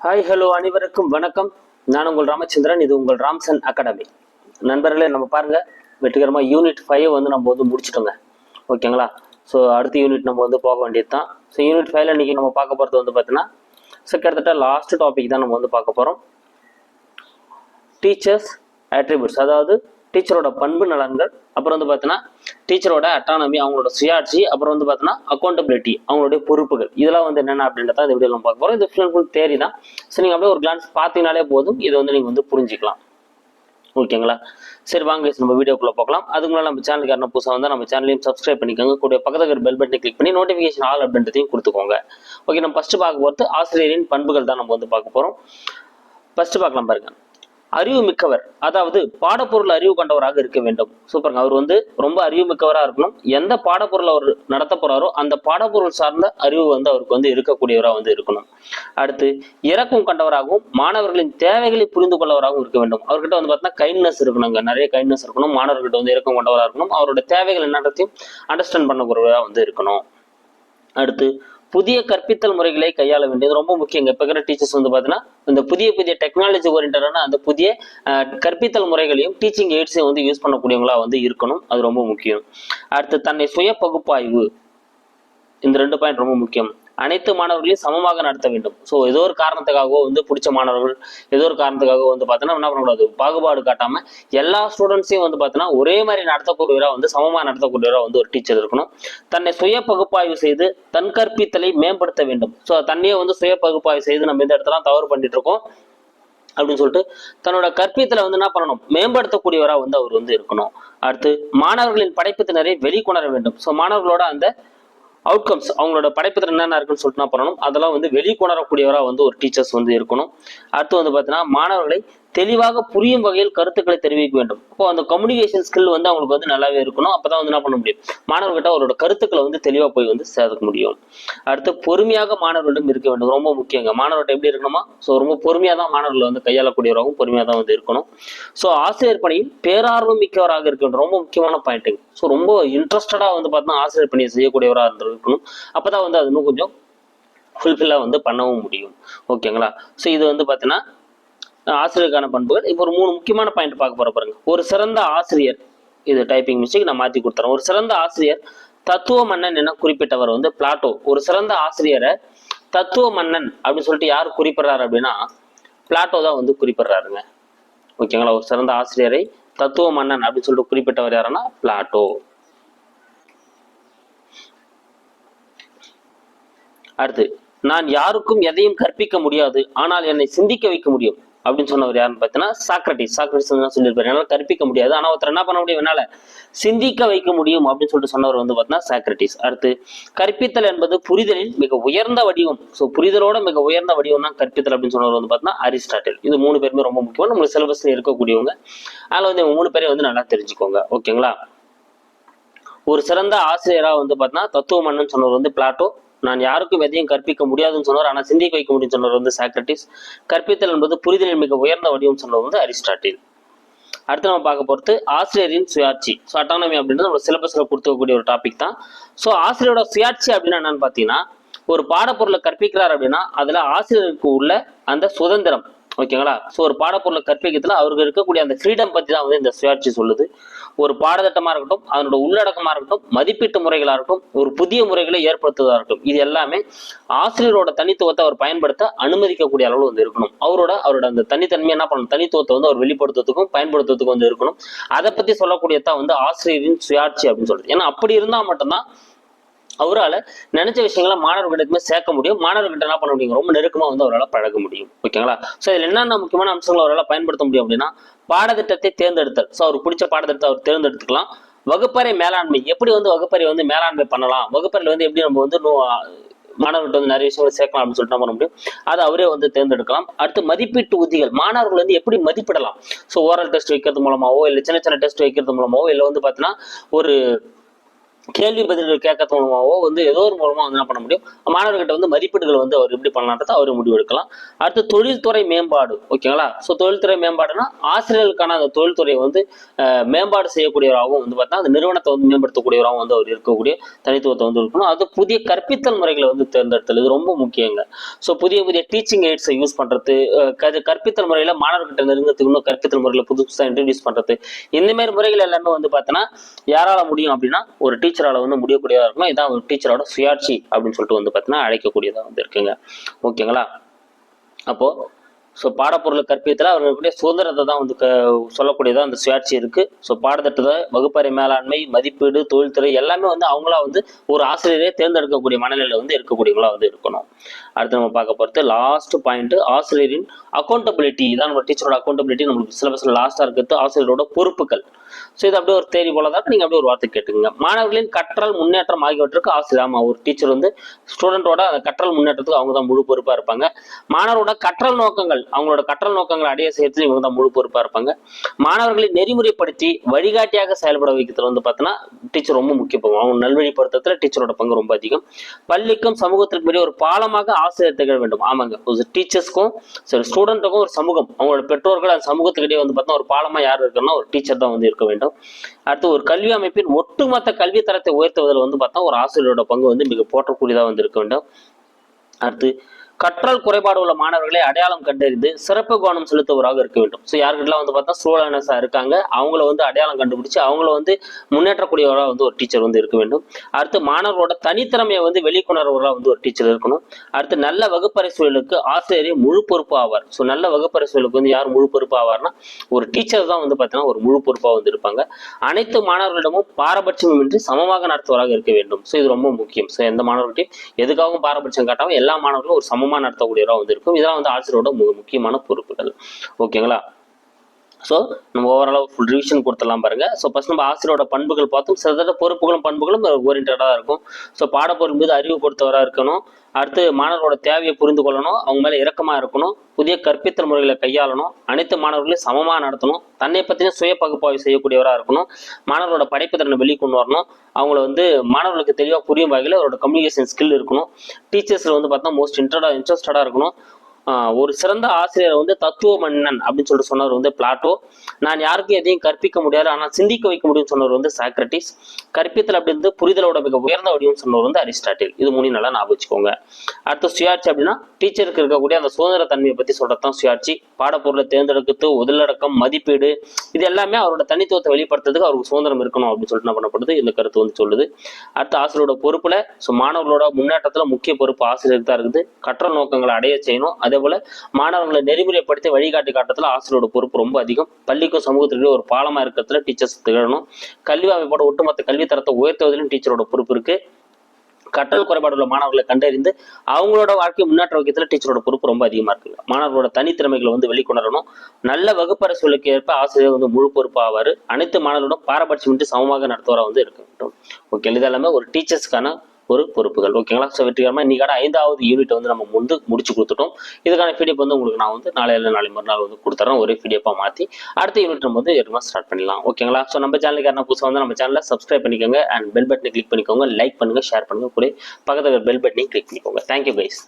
Hi hello அனைவருக்கும் வணக்கம். நான் உங்கள் ராமச்சந்திரன் இது உங்கள் ராம்சன் அகாடமி. நண்பர்களே நம்ம பாருங்க வெற்றிகரமாக யூனிட் ஃபைவ் வந்து நம்ம வந்து முடிச்சிட்டோங்க. ஓகேங்களா? ஸோ அடுத்த யூனிட் நம்ம வந்து போக வேண்டியது தான் ஸோ யூனிட் ஃபைவ்ல இன்றைக்கி நம்ம பார்க்க போகிறது வந்து பார்த்தீங்கன்னா ஸோ கிட்டத்தட்ட லாஸ்ட் டாபிக் தான் நம்ம வந்து பார்க்க போகிறோம் டீச்சர்ஸ் ஆட்ரிபியூட்ஸ் அதாவது டீச்சரோட பண்பு நலன்கள் அப்புறம் வந்து பார்த்தீங்கன்னா டீச்சரோட அட்டானமி அவங்களோட சுயாட்சி அப்புறம் வந்து பார்த்தீங்கன்னா அக்கௌண்டபிலிட்டி அவங்களுடைய பொறுப்புகள். இதெல்லாம் வந்து என்னென்ன அப்படின்றத இந்த வீடியோ நம்ம பார்க்க போகிறோம் இது ஃபுல் ஃபுல் தேரி தான். ஸோ நீங்கள் அப்படியே ஒரு கிளான்ஸ் பார்த்தீங்கனாலே போதும். இதை வந்து நீங்கள் வந்து புரிஞ்சிக்கலாம். ஓகேங்களா? சரி வாங்க நம்ம வீடியோக்குள்ளே பார்க்கலாம் அதுக்கு முன்னாடி நம்ம சேனலுக்கு யாரும் புதுசாக வந்தால் நம்ம சேனலையும் சப்ஸ்கிரைப் பண்ணிக்கோங்க. கூட பக்கத்தில் பெல் பட்டனை கிளிக் பண்ணி நோட்டிஃபிகேஷன் ஆல் அப்படின்றதையும் கொடுத்துக்கோங்க. ஓகே நம்ம ஃபஸ்ட்டு பார்க்க போகிறது ஆசிரியரின் பண்புகள் தான் நம்ம வந்து பார்க்க போகிறோம் ஃபஸ்ட்டு பார்க்கலாம் பாருங்கள் அறிவு மிக்கவர் அதாவது பாடப்பொருள் அறிவு கொண்டவராக இருக்க வேண்டும். சூப்பருங்க அவர் வந்து ரொம்ப அறிவு மிக்கவராக இருக்கணும். எந்த பாடப்பொருள் அவர் நடத்த போறாரோ அந்த பாடப்பொருள் சார்ந்த அறிவு வந்து அவருக்கு வந்து இருக்கக்கூடியவராக வந்து இருக்கணும். அடுத்து இறக்கம் கொண்டவராகவும் மாணவர்களின் தேவைகளை புரிந்து கொள்ளவராகவும் இருக்க வேண்டும். அவர்கிட்ட வந்து பார்த்தீங்கன்னா கைண்ட்னஸ் இருக்கணுங்க. நிறைய கைண்ட்னஸ் இருக்கணும். மாணவர்கிட்ட வந்து இறக்கம் கொண்டவராக இருக்கணும். அவரோட தேவைகள் என்னத்தையும் அண்டர்ஸ்டாண்ட் பண்ணக்கூடியவராக வந்து இருக்கணும். அடுத்து புதிய கற்பித்தல் முறைகளை கையாள வேண்டியது ரொம்ப முக்கியங்க. இப்போ இருக்கிற டீச்சர்ஸ் வந்து பார்த்தீங்கன்னா இந்த புதிய புதிய டெக்னாலஜி ஓரியன்டான அந்த புதிய கற்பித்தல் முறைகளையும் டீச்சிங் எய்ட்ஸையும் வந்து யூஸ் பண்ணக்கூடியவங்களா வந்து இருக்கணும். அது ரொம்ப முக்கியம். அடுத்து தன்னை சுய பகுப்பாய்வு. இந்த ரெண்டு பாயிண்ட் ரொம்ப முக்கியம். அனைத்து மாணவர்களையும் சமமாக நடத்த வேண்டும். ஸோ ஏதோ ஒரு காரணத்துக்காகவோ வந்து பிடிச்ச மாணவர்கள் ஏதோ ஒரு காரணத்துக்காக வந்து பார்த்தோன்னா என்ன பண்ணக்கூடாது? பாகுபாடு காட்டாமல் எல்லா ஸ்டூடெண்ட்ஸையும் வந்து பார்த்தோன்னா ஒரே மாதிரி நடத்தக்கூடியவராக வந்து சமமாக நடத்தக்கூடியவராக வந்து ஒரு டீச்சர் இருக்கணும். தன்னை சுய பகுப்பாய்வு செய்து தன் கற்பித்தலை மேம்படுத்த வேண்டும். ஸோ தன்னையே வந்து சுய பகுப்பாய்வு செய்து நம்ம இந்த இடத்துல தவறு பண்ணிட்டு இருக்கோம் அப்படின்னு சொல்லிட்டு தன்னோட கற்பித்தலை வந்து என்ன பண்ணணும்? மேம்படுத்தக்கூடியவராக வந்து அவர் வந்து இருக்கணும். அடுத்து மாணவர்களின் படைப்பு திறனை வெளிக்கொணர வேண்டும். ஸோ மாணவர்களோட அந்த அவுட்கம்ஸ் அவங்களோட படைப்பு திறன் என்னென்ன இருக்குன்னு சொல்லிட்டு நான் பண்ணணும் அதெல்லாம் வந்து வெளிக்கொணரக்கூடியவராக வந்து ஒரு டீச்சர்ஸ் வந்து இருக்கணும். அடுத்து வந்து பார்த்தீங்கன்னா மாணவர்களை தெளிவாக புரியும் வகையில் கருத்துக்களை தெரிவிக்க வேண்டும். அப்போ அந்த கம்யூனிகேஷன் ஸ்கில் வந்து அவங்களுக்கு வந்து நல்லாவே இருக்கணும். அப்பதான் வந்து என்ன பண்ண முடியும்? மாணவர்கிட்ட அவரோட கருத்துக்களை வந்து தெளிவாக போய் வந்து சேர்க்க முடியும். அடுத்து பொறுமையாக மாணவர்களிடம் இருக்க வேண்டும். ரொம்ப முக்கியங்க. மாணவர்கிட்ட எப்படி இருக்கணுமா? ஸோ ரொம்ப பொறுமையாக தான் மாணவர்களை வந்து கையாளக்கூடியவராகவும் பொறுமையாக தான் வந்து இருக்கணும். ஸோ ஆசிரியர் பணியில் பேரார்வம் மிக்கவராக இருக்க வேண்டும். ரொம்ப முக்கியமான பாயிண்ட்டுங்க ஸோ ரொம்ப இன்ட்ரெஸ்டடாக வந்து பார்த்தீங்கன்னா ஆசிரியர் பணியை செய்யக்கூடியவராக இருந்திருக்கணும். அப்போதான் வந்து அது இன்னும் கொஞ்சம் ஃபுல்ஃபில்லாக வந்து பண்ணவும் முடியும். ஓகேங்களா? ஸோ இது வந்து பார்த்தீங்கன்னா ஆசிரியருக்கான பண்புகள். இப்போ ஒரு மூணு முக்கியமான பாயிண்ட் பார்க்க போற பாருங்க. ஒரு சிறந்த ஆசிரியர் இது டைப்பிங் மிஸ்டேக் நான் மாற்றி கொடுத்துறேன். ஒரு சிறந்த ஆசிரியர் தத்துவ மன்னன் என குறிப்பிட்டவர் வந்து பிளாட்டோ. ஒரு சிறந்த ஆசிரியரை தத்துவ மன்னன் அப்படின்னு சொல்லிட்டு யார் குறிப்பிடுறாரு அப்படின்னா பிளாட்டோ தான் வந்து குறிப்பிடுறாருங்க. ஓகேங்களா? ஒரு சிறந்த ஆசிரியரை தத்துவ மன்னன் அப்படின்னு சொல்லிட்டு குறிப்பிட்டவர் யாருன்னா பிளாட்டோ. அடுத்து நான் யாருக்கும் எதையும் கற்பிக்க முடியாது ஆனால் என்னை சிந்திக்க வைக்க முடியும். அப்படின்னு சொன்னவர் யாருன்னு பார்த்தீங்கன்னா சாக்ரட்டிஸ். சாக்ரட்டிஸ் தான் சொல்லியிருப்பாரு. என்னால் கற்பிக்க முடியாது. ஆனால் ஒருத்தர் என்ன பண்ண முடியும்? என்னால் சிந்திக்க வைக்க முடியும் அப்படின்னு சொல்லிட்டு சொன்னவர் வந்து பார்த்தீங்கன்னா சாக்ரட்டிஸ். அடுத்து கற்பித்தல் என்பது புரிதலின் மிக உயர்ந்த வடிவம். ஸோ புரிதலோட மிக உயர்ந்த வடிவம் தான் கற்பித்தல் அப்படின்னு சொன்னவர் வந்து பார்த்தீங்கன்னா அரிஸ்டாட்டில். இது மூணு பேருமே ரொம்ப முக்கியம் நம்மளுக்கு சிலபஸ்ல இருக்கக்கூடியவங்க. அதில் வந்து இவங்க மூணு பேரை வந்து நல்லா தெரிஞ்சுக்கோங்க. ஓகேங்களா? ஒரு சிறந்த ஆசிரியராக வந்து பார்த்தீங்கன்னா தத்துவ மன்னன் சொன்னவர் வந்து பிளாட்டோ. நான் யாருக்கும் எதையும் கற்பிக்க முடியாதுன்னு சொன்னார் ஆனால் சிந்திக்க வைக்க முடியும்னு சொன்னவர் வந்து சாக்ரட்டிஸ். கற்பித்தல் என்பது புரிதலில் மிக உயர்ந்த வடிவம் சொன்னவர் வந்து அரிஸ்டாட்டில். அடுத்து நம்ம பார்க்க போகிறது ஆசிரியரின் சுயாட்சி. ஸோ அட்டானமி அப்படின்றது நம்ம சிலபஸில் கொடுத்துக்கக்கூடிய ஒரு டாபிக் தான். ஸோ ஆசிரியரோட சுயாட்சி அப்படின்னா என்னன்னு பார்த்தீங்கன்னா ஒரு பாடப்பொருளை கற்பிக்கிறார் அப்படின்னா அதில் ஆசிரியருக்கு உள்ள அந்த சுதந்திரம் ஓகேங்களா? ஸோ ஒரு பாடப்பொருளை கற்பிக்கிறதுல அவருக்கு இருக்கக்கூடிய அந்த ஃப்ரீடம் பற்றி தான் வந்து இந்த சுயாட்சி சொல்லுது. ஒரு பாடத்திட்டமாக இருக்கட்டும் அதனோட உள்ளடக்கமாக இருக்கட்டும் மதிப்பீட்டு முறைகளாக இருக்கட்டும் ஒரு புதிய முறைகளை ஏற்படுத்துவதாக இருக்கட்டும் இது எல்லாமே ஆசிரியரோட தனித்துவத்தை அவர் பயன்படுத்த அனுமதிக்கக்கூடிய அளவில் வந்து இருக்கணும். அவரோட அவரோட அந்த தனித்தன்மை என்ன பண்ணணும்? தனித்துவத்தை வந்து அவர் வெளிப்படுத்துறதுக்கும் பயன்படுத்துறதுக்கும் வந்து இருக்கணும். அதை பற்றி சொல்லக்கூடியதான் வந்து ஆசிரியரின் சுயாட்சி அப்படின்னு சொல்றது. ஏன்னா அப்படி இருந்தால் மட்டும்தான் அவரால் நினைச்ச விஷயங்களை மாணவர்களிடமே சேர்க்க முடியும். மாணவர்கிட்ட என்ன பண்ண முடியும்? ரொம்ப நெருக்கமாக வந்து அவரால் பழக முடியும். ஓகேங்களா? ஸோ இதில் என்னென்ன முக்கியமான அம்சங்களை அவரால் பயன்படுத்த முடியும் அப்படின்னா பாடத்திட்டத்தை தேர்ந்தெடுத்தல். ஸோ அவருக்கு பிடிச்ச பாடத்திட்டத்தை அவர் தேர்ந்தெடுத்துக்கலாம். வகுப்பறை மேலாண்மை எப்படி வந்து வகுப்பறை வந்து மேலாண்மை பண்ணலாம்? வகுப்பறையில் வந்து எப்படி நம்ம வந்து மாணவர்கள்ட்ட மாணவர்கிட்ட வந்து நிறைய விஷயங்களை சேர்க்கலாம் அப்படின்னு சொல்லிட்டு நம்ம பண்ண முடியும்? அதை அவரே வந்து தேர்ந்தெடுக்கலாம். அடுத்து மதிப்பீட்டு உத்திகள். மாணவர்கள் வந்து எப்படி மதிப்பிடலாம்? ஸோ ஓரல் டெஸ்ட் வைக்கிறது மூலமாவோ இல்லை சின்ன சின்ன டெஸ்ட் வைக்கிறது மூலமாவோ இல்லை வந்து பார்த்தீங்கன்னா ஒரு கேள்வி பதில்கள் கேட்கறது மூலமாவோ வந்து ஏதோ ஒரு மூலமாக வந்து என்ன பண்ண முடியும்? மாணவர்கிட்ட வந்து மதிப்பீடுகள் வந்து அவர் எப்படி பண்ணலான்றதை அவர் முடிவு எடுக்கலாம். அடுத்து தொழில்துறை மேம்பாடு ஓகேங்களா? ஸோ தொழில்துறை மேம்பாடுனா ஆசிரியர்களுக்கான அந்த தொழில்துறையை வந்து மேம்பாடு செய்யக்கூடியவராகவும் வந்து பார்த்தா அந்த நிறுவனத்தை வந்து மேம்படுத்தக்கூடியவராகவும் வந்து அவர் இருக்கக்கூடிய தனித்துவத்தை வந்து இருக்கணும். அது புதிய கற்பித்தல் முறைகளை வந்து தேர்ந்தெடுத்தல் இது ரொம்ப முக்கியங்க. ஸோ புதிய புதிய டீச்சிங் எய்ட்ஸை யூஸ் பண்றது கது- கற்பித்தல் முறையில் மாணவர்கிட்ட நெருங்கிறதுக்கு இன்னும் கற்பித்தல் முறையில் புதுசாக இன்ட்ரடியூஸ் பண்றது. இந்த மாதிரி முறைகள் எல்லாமே வந்து பார்த்தோன்னா யாரால முடியும் அப்படின்னா ஒரு டீச்சர் டீச்சரால் வந்து முடியக்கூடியதாக இருக்கணும். இதான் ஒரு டீச்சரோட சுயாட்சி அப்படின்னு சொல்லிட்டு வந்து பார்த்தீங்கன்னா அழைக்கக்கூடியதாக வந்து இருக்குங்க. ஓகேங்களா அப்போது ஸோ பாடப்பொருள் கற்பித்தல அவர்களுடைய சுதந்திரத்தை தான் வந்து க சொல்லக்கூடியதாக அந்த சுயாட்சி இருக்குது ஸோ பாடத்திட்டத்தை வகுப்பறை மேலாண்மை மதிப்பீடு தொழில்துறை எல்லாமே வந்து அவங்களா வந்து ஒரு ஆசிரியரே தேர்ந்தெடுக்கக்கூடிய மனநிலையில் வந்து இருக்கக்கூடியவங்களா வந்து இருக்கணும். அடுத்து நம்ம பார்க்க போகிறது லாஸ்ட் பாயிண்ட் ஆசிரியரின் அக்கௌண்டபிலிட்டி இதான் நம்ம டீச்சரோட அக்கௌண்டபிலிட்டி நம்மளுக்கு சிலபஸில் லாஸ்ட்டாக இருக்கிறது ஆசிரியரோட பொறுப்புகள். ஸோ இது அப்படியே ஒரு தேதி போல தான் நீங்க அப்படியே ஒரு வார்த்தை கேட்டுக்கோங்க. மாணவர்களின் கற்றல் முன்னேற்றம் ஆகியவற்றுக்கு ஆசிரியர் ஆமாம் ஒரு டீச்சர் வந்து ஸ்டூடெண்டோட அந்த கற்றல் முன்னேற்றத்துக்கு அவங்க தான் முழு பொறுப்பாக இருப்பாங்க. மாணவரோட கற்றல் நோக்கங்கள் அவங்களோட கற்றல் நோக்கங்களை அடைய செய்யறதுக்கு இவங்க தான் முழு பொறுப்பாக இருப்பாங்க. மாணவர்களை நெறிமுறைப்படுத்தி வழிகாட்டியாக செயல்பட வைக்கிறதுல வந்து பார்த்தீங்கன்னா டீச்சர் ரொம்ப முக்கியத்துவம். அவங்க நல்வழிப்படுத்துறதுல டீச்சரோட பங்கு ரொம்ப அதிகம். பள்ளிக்கும் சமூகத்திற்கு இடையே ஒரு பாலமாக ஆசிரியர் திகழ வேண்டும். ஆமாங்க ஒரு டீச்சர்ஸ்க்கும் சரி ஸ்டூடெண்ட்டுக்கும் ஒரு சமூகம். அவங்களோட பெற்றோர்கள் அந்த சமூகத்துக்கிட்டே வந்து பார்த்தா ஒரு பாலமா யார் இருக்குன்னா ஒரு டீச்சர் தான் வந்து கொடுக்க வேண்டும். அடுத்து ஒரு கல்வி அமைப்பின் ஒட்டுமொத்த கல்வி தரத்தை உயர்த்துவதில் வந்து பார்த்தா ஒரு ஆசிரியரோட பங்கு வந்து மிக போற்றக்கூடியதாக வந்து இருக்க வேண்டும். அடுத்து கற்றல் குறைபாடு உள்ள மாணவர்களை அடையாளம் கண்டறிந்து சிறப்பு கவனம் செலுத்துவராக இருக்க வேண்டும். ஸோ யாருக்கிட்டலாம் வந்து பார்த்தா ஸ்டூடெண்ட்ஸாக இருக்காங்க. அவங்கள வந்து அடையாளம் கண்டுபிடிச்சு அவங்கள வந்து முன்னேற்றக்கூடியவராக வந்து ஒரு டீச்சர் வந்து இருக்க வேண்டும். அடுத்து மாணவர்களோட தனித்திறமையை வந்து வெளிக்கொணர்வராக வந்து ஒரு டீச்சர் இருக்கணும். அடுத்து நல்ல வகுப்பறை சூழலுக்கு ஆசிரியர் முழு பொறுப்பு ஆவார். ஸோ நல்ல வகுப்பறை சூழலுக்கு வந்து யார் முழு பொறுப்பு ஆவார்னா ஒரு டீச்சர் தான் வந்து பார்த்தீங்கன்னா ஒரு முழு பொறுப்பாக வந்து இருப்பாங்க. அனைத்து மாணவர்களிடமும் பாரபட்சமின்றி சமமாக நடத்துவராக இருக்க வேண்டும். ஸோ இது ரொம்ப முக்கியம். ஸோ எந்த மாணவர்கிட்டையும் எதுக்காகவும் பாரபட்சம் காட்டாமல் எல்லா மாணவர்களும் ஒரு சமமாக நடத்தக்கூடியவராக வந்து இருக்கும் இதெல்லாம் வந்து ஆசிரியரோட முக்கியமான பொறுப்புகள். ஓகேங்களா? ஸோ நம்ம ஓவராலாக ஃபுல் ரிவிஷன் கொடுத்துடலாம் பாருங்க. ஸோ ஃபஸ்ட் நம்ம ஆசிரியரோட பண்புகள் பார்த்தோம். சிறந்த பொறுப்புகளும் பண்புகளும் ஓரியன்டாக இருக்கும். ஸோ பாடப்பொருள் மீது அறிவு கொடுத்தவராக இருக்கணும். அடுத்து மாணவர்களோட தேவையை புரிந்து கொள்ளணும். அவங்க மேலே இறக்கமாக இருக்கணும். புதிய கற்பித்தல் முறைகளை கையாளணும். அனைத்து மாணவர்களையும் சமமாக நடத்தணும். தன்னை பற்றின சுய பகுப்பாய்வு செய்யக்கூடியவராக இருக்கணும். மாணவர்களோட படைப்பு திறனை கொண்டு வரணும். அவங்கள வந்து மாணவர்களுக்கு தெளிவாக புரியும் வகையில் அவரோட கம்யூனிகேஷன் ஸ்கில் இருக்கணும். டீச்சர்ஸில் வந்து பார்த்தா மோஸ்ட் இன்ட்ரடா இன்ட்ரெஸ்டடாக இருக்கணும். ஒரு சிறந்த ஆசிரியர் வந்து தத்துவ மன்னன் அப்படின்னு சொல்லிட்டு சொன்னவர் வந்து பிளாட்டோ. நான் யாருக்கும் எதையும் கற்பிக்க முடியாது ஆனால் சிந்திக்க வைக்க முடியும்னு சொன்னவர் வந்து சாக்ரட்டிஸ். கற்பித்தல் அப்படின்றது புரிதலோட மிக உயர்ந்த வடிவம் சொன்னவர் வந்து அரிஸ்டாட்டில். இது மூணு நல்லா ஞாபகம் வச்சுக்கோங்க. அடுத்து சுயாட்சி அப்படின்னா டீச்சருக்கு இருக்கக்கூடிய அந்த சுதந்திர தன்மையை பத்தி சொல்றதுதான் சுயாட்சி. பாடப்பொருளை தேர்ந்தெடுக்கிறது உதலடக்கம் மதிப்பீடு இது எல்லாமே அவரோட தனித்துவத்தை வெளிப்படுத்துறதுக்கு அவருக்கு சுதந்திரம் இருக்கணும் அப்படின்னு சொல்லிட்டு என்ன பண்ணப்படுது? இந்த கருத்து வந்து சொல்லுது. அடுத்து ஆசிரியரோட பொறுப்புல ஸோ மாணவர்களோட முன்னேற்றத்துல முக்கிய பொறுப்பு ஆசிரியருக்கு தான் இருக்குது. கற்றல் நோக்கங்களை அடைய செய்யணும். அதே போல மாணவர்களை நெறிமுறைப்படுத்தி வழிகாட்டி காட்டுறதுல ஆசிரியரோட பொறுப்பு ரொம்ப அதிகம். பள்ளிக்கும் சமூகத்திலேயே ஒரு பாலமா இருக்கிறதுல டீச்சர்ஸ் திகழணும். கல்வி அமைப்போட ஒட்டுமொத்த கல்வி தரத்தை உயர்த்துவதிலும் டீச்சரோட பொறுப்பு இருக்கு. கற்றல் குறைபாடு உள்ள மாணவர்களை கண்டறிந்து அவங்களோட வாழ்க்கை முன்னேற்ற வைக்கத்துல டீச்சரோட பொறுப்பு ரொம்ப அதிகமா இருக்கு. மாணவர்களோட தனித்திறமைகளை வந்து வெளிக்கொணரணும். நல்ல வகுப்பறை சூழலுக்கு ஏற்ப ஆசிரியர் வந்து முழு பொறுப்பு ஆவார். அனைத்து மாணவர்களோட பாரபட்சமின்றி சமமாக நடத்துவரா வந்து இருக்கட்டும். ஓகே எல்லாமே ஒரு டீச்சர்ஸ்க்கான ஒரு பொறுப்புகள். ஓகேங்களா? ஸோ வெற்றிகரமாக இன்றைக்கான ஐந்தாவது யூனிட் வந்து நம்ம வந்து முடிச்சு கொடுத்துட்டோம். இதுக்கான பிடிஎஃப் வந்து உங்களுக்கு நான் வந்து நாளை இல்லை நாளை மறுநாள் வந்து கொடுத்துறேன். ஒரே பிடிஎஃபாக மாற்றி அடுத்த யூனிட் நம்ம வந்து எடுமா ஸ்டார்ட் பண்ணிடலாம். ஓகேங்களா? ஸோ நம்ம சேனலுக்கு யாரா புதுசாக வந்து நம்ம சேனலை சப்ஸ்கிரைப் பண்ணிக்கோங்க. அண்ட் பெல் பட்டனை கிளிக் பண்ணிக்கோங்க. லைக் பண்ணுங்கள் ஷேர் பண்ணுங்க. கூட பக்கத்தில் பெல் பட்டனையும் கிளிக் பண்ணிக்கோங்க. Thank you guys